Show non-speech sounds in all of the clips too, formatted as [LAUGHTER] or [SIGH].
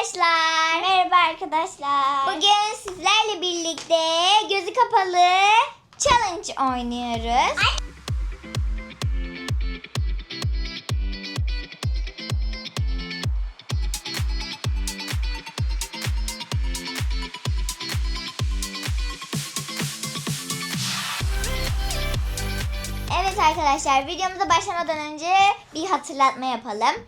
arkadaşlar. Merhaba arkadaşlar. Bugün sizlerle birlikte gözü kapalı challenge oynuyoruz. Evet arkadaşlar videomuza başlamadan önce bir hatırlatma yapalım.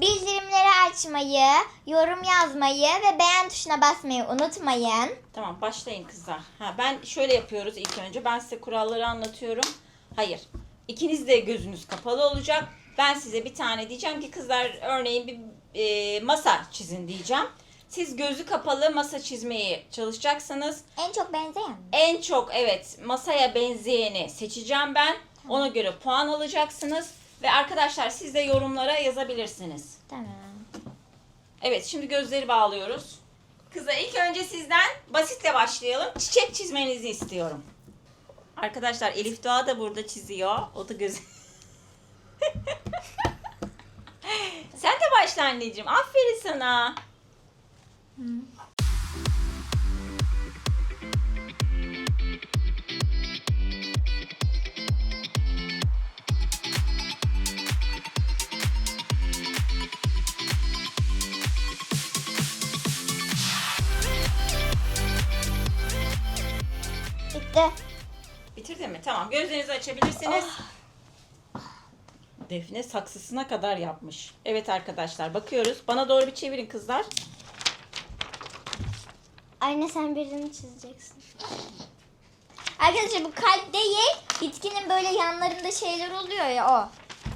Bildirimleri açmayı, yorum yazmayı ve beğen tuşuna basmayı unutmayın. Tamam başlayın kızlar. Ha, ben şöyle yapıyoruz ilk önce. Ben size kuralları anlatıyorum. Hayır. İkiniz de gözünüz kapalı olacak. Ben size bir tane diyeceğim ki kızlar örneğin bir e, masa çizin diyeceğim. Siz gözü kapalı masa çizmeye çalışacaksınız. En çok benzeyen mi? En çok evet masaya benzeyeni seçeceğim ben. Ona göre puan alacaksınız. Ve arkadaşlar siz de yorumlara yazabilirsiniz. Tamam. Evet şimdi gözleri bağlıyoruz. Kıza ilk önce sizden basitle başlayalım. Çiçek çizmenizi istiyorum. Arkadaşlar Elif Doğa da burada çiziyor. O da göz... [LAUGHS] Sen de başla anneciğim. Aferin sana. Bitti. Bitirdin mi? Tamam. Gözlerinizi açabilirsiniz. Defne saksısına kadar yapmış. Evet arkadaşlar bakıyoruz. Bana doğru bir çevirin kızlar. Anne sen birini çizeceksin. Arkadaşlar bu kalp değil. Bitkinin böyle yanlarında şeyler oluyor ya o.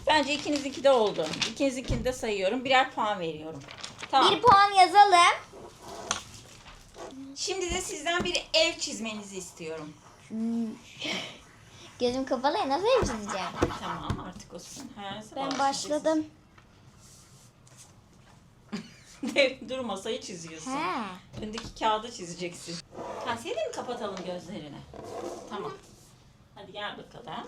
Bence ikinizinki de oldu. İkinizinkini de sayıyorum. Birer puan veriyorum. Tamam. Bir puan yazalım. Şimdi de sizden bir ev çizmenizi istiyorum. [LAUGHS] Gözüm kapalı ya nasıl ev çizeceğim? Tamam artık olsun. Hayalinize Ben başladım. çizeceksin. [LAUGHS] Dur masayı çiziyorsun. He. Öndeki kağıdı çizeceksin. Ha seni de mi kapatalım gözlerini? Tamam. Hadi gel bakalım.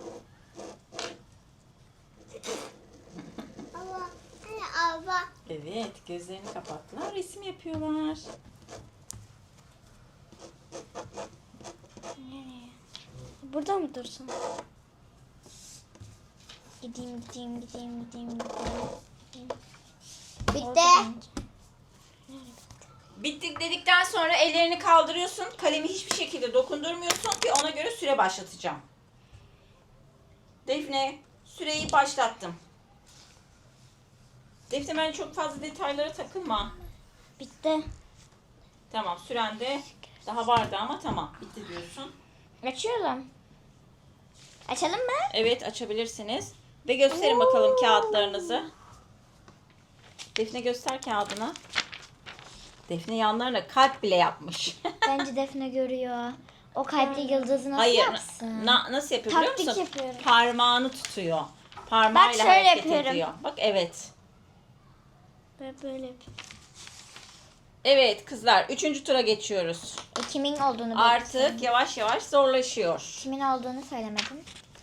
Baba, anne abla. Evet gözlerini kapattılar. Resim yapıyorlar. Burada mı dursun? Gideyim gideyim gideyim gideyim gideyim. Bitti. Bittik dedikten sonra ellerini kaldırıyorsun. Kalemi hiçbir şekilde dokundurmuyorsun ki ona göre süre başlatacağım. Defne süreyi başlattım. Defne ben çok fazla detaylara takılma. Bitti. Tamam sürende daha vardı ama tamam bitti diyorsun. Açıyorum. Açalım mı? Evet açabilirsiniz. Ve gösterin bakalım kağıtlarınızı. Defne göster kağıdını. Defne yanlarına kalp bile yapmış. [LAUGHS] Bence Defne görüyor. O kalpli yıldızı nasıl Hayır. yapsın? Na, nasıl yapıyor biliyor Taktik musun? yapıyorum. Parmağını tutuyor. Parmağıyla Bak şöyle hareket yapıyorum. ediyor. Bak evet. Ben böyle yapayım. Evet kızlar üçüncü tura geçiyoruz. E, kimin olduğunu Artık belirtin. yavaş yavaş zorlaşıyor. Kimin olduğunu söylemedim.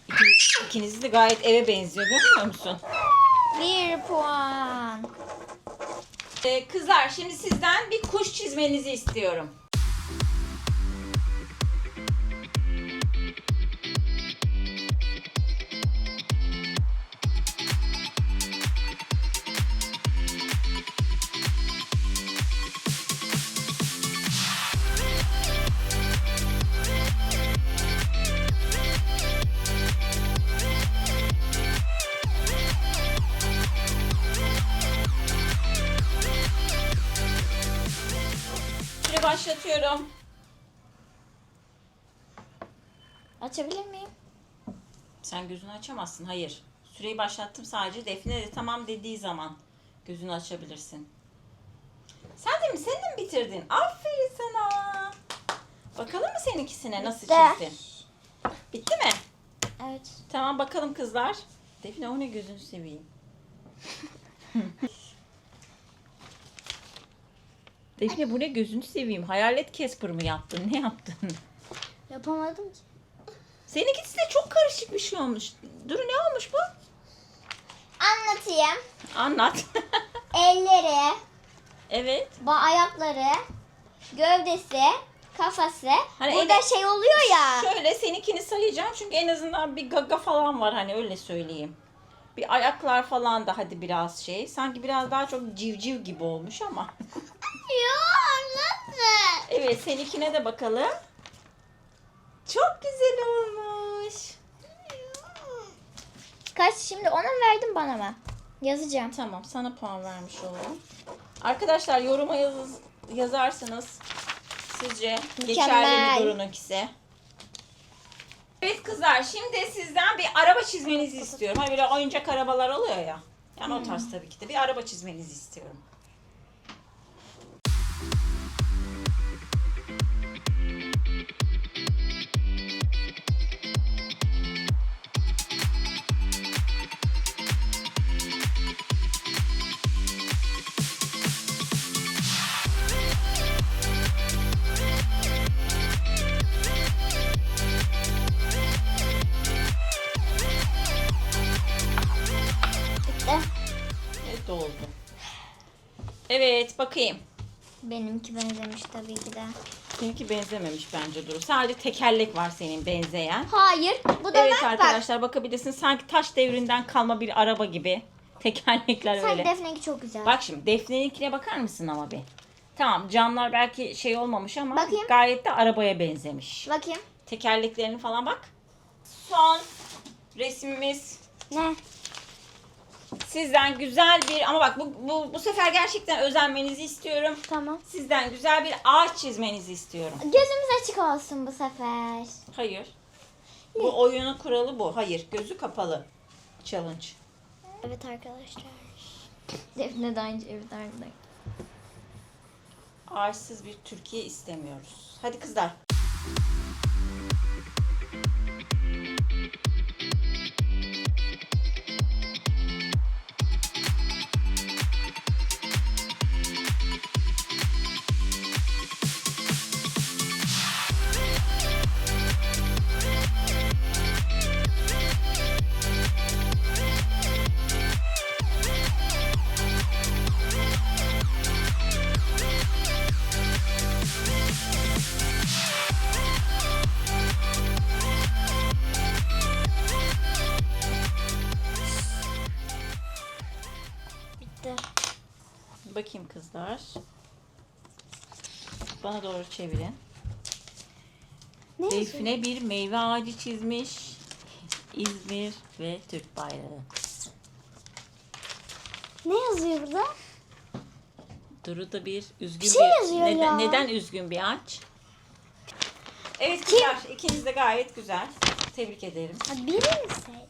İkiniz, ikiniz de gayet eve benziyor görmüyor musun? Bir puan. Ee, kızlar şimdi sizden bir kuş çizmenizi istiyorum. Başlatıyorum. Açabilir miyim? Sen gözünü açamazsın. Hayır. Süreyi başlattım sadece. Defne de tamam dediği zaman gözünü açabilirsin. Sen de mi? Sen de mi bitirdin? Aferin sana. Bakalım mı seninkisine nasıl Bitti. çizdin? Bitti mi? Evet. Tamam bakalım kızlar. Defne o ne gözünü seveyim. [LAUGHS] Defne bu ne gözünü seveyim. Hayalet Casper mı yaptın? Ne yaptın? Yapamadım ki. Seninkisi de çok karışık bir şey olmuş. Dur ne olmuş bu? Anlatayım. Anlat. [LAUGHS] Elleri, Evet. Ba ayakları, gövdesi, kafası. Hani Burada evet. şey oluyor ya. Şöyle seninkini sayacağım çünkü en azından bir gaga falan var hani öyle söyleyeyim. Bir ayaklar falan da hadi biraz şey. Sanki biraz daha çok civciv gibi olmuş ama. [LAUGHS] Yok nasıl? Evet seninkine de bakalım. Çok güzel olmuş. Kaç şimdi ona mı verdin bana mı? Yazacağım. Tamam sana puan vermiş olalım. Arkadaşlar yoruma yaz, yazarsınız. Sizce geçerli Mükemmel. mi Duru'nunkisi? Evet kızlar şimdi sizden bir araba çizmenizi istiyorum. Hani böyle oyuncak arabalar oluyor ya. Yani o tarz tabii ki de bir araba çizmenizi istiyorum. Evet doldu. Evet bakayım. Benimki benzemiş tabii ki de. Seninki benzememiş bence Duru. Sadece tekerlek var senin benzeyen. Hayır. Bu da Evet ben bak. arkadaşlar bakabilirsiniz. Sanki taş devrinden kalma bir araba gibi. [LAUGHS] Tekerlekler Sanki öyle. Defne'ninki çok güzel. Bak şimdi Defne'ninkine bakar mısın ama bir? Tamam camlar belki şey olmamış ama Bakayım. gayet de arabaya benzemiş. Bakayım. Tekerleklerini falan bak. Son resmimiz Ne? Sizden güzel bir ama bak bu, bu, bu sefer gerçekten özenmenizi istiyorum. Tamam. Sizden güzel bir ağaç çizmenizi istiyorum. Gözümüz açık olsun bu sefer. Hayır. Bu oyunun kuralı bu. Hayır. Gözü kapalı. Challenge. Evet arkadaşlar. Defne de aynı evet aynı. Ağaçsız bir Türkiye istemiyoruz. Hadi kızlar. Bakayım kızlar. Bana doğru çevirin. Ne? Defne bir meyve ağacı çizmiş. İzmir ve Türk bayrağı. Ne yazıyor burada? Duru da bir üzgün Bir şey yazıyor neden, ya. neden üzgün bir ağaç? Evet kızlar ikiniz de gayet güzel. Tebrik ederim. Ha, biri mi say?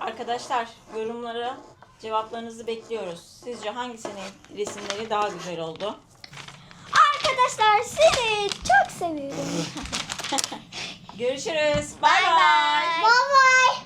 Arkadaşlar yorumlara cevaplarınızı bekliyoruz. Sizce hangisinin resimleri daha güzel oldu? Arkadaşlar seni çok seviyorum. [LAUGHS] Görüşürüz. Bay Bay bay.